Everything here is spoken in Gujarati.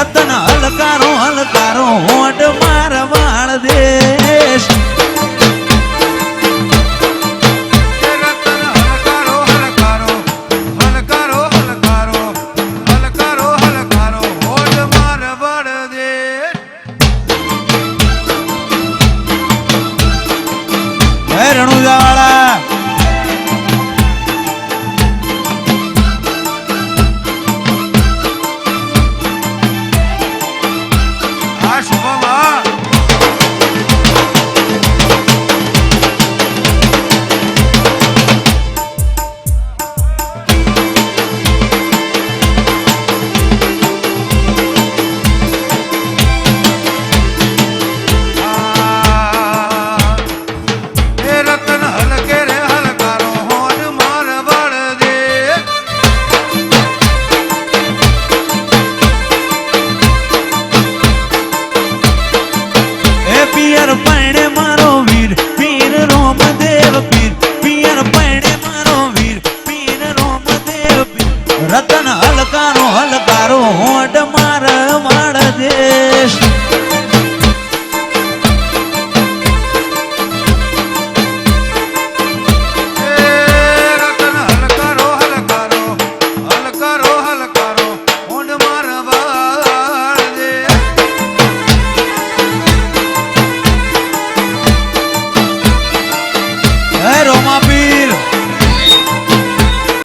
રતન હલકારો હલકારો હોટ માર વાળ દેશ. રણુજાળ nada mais.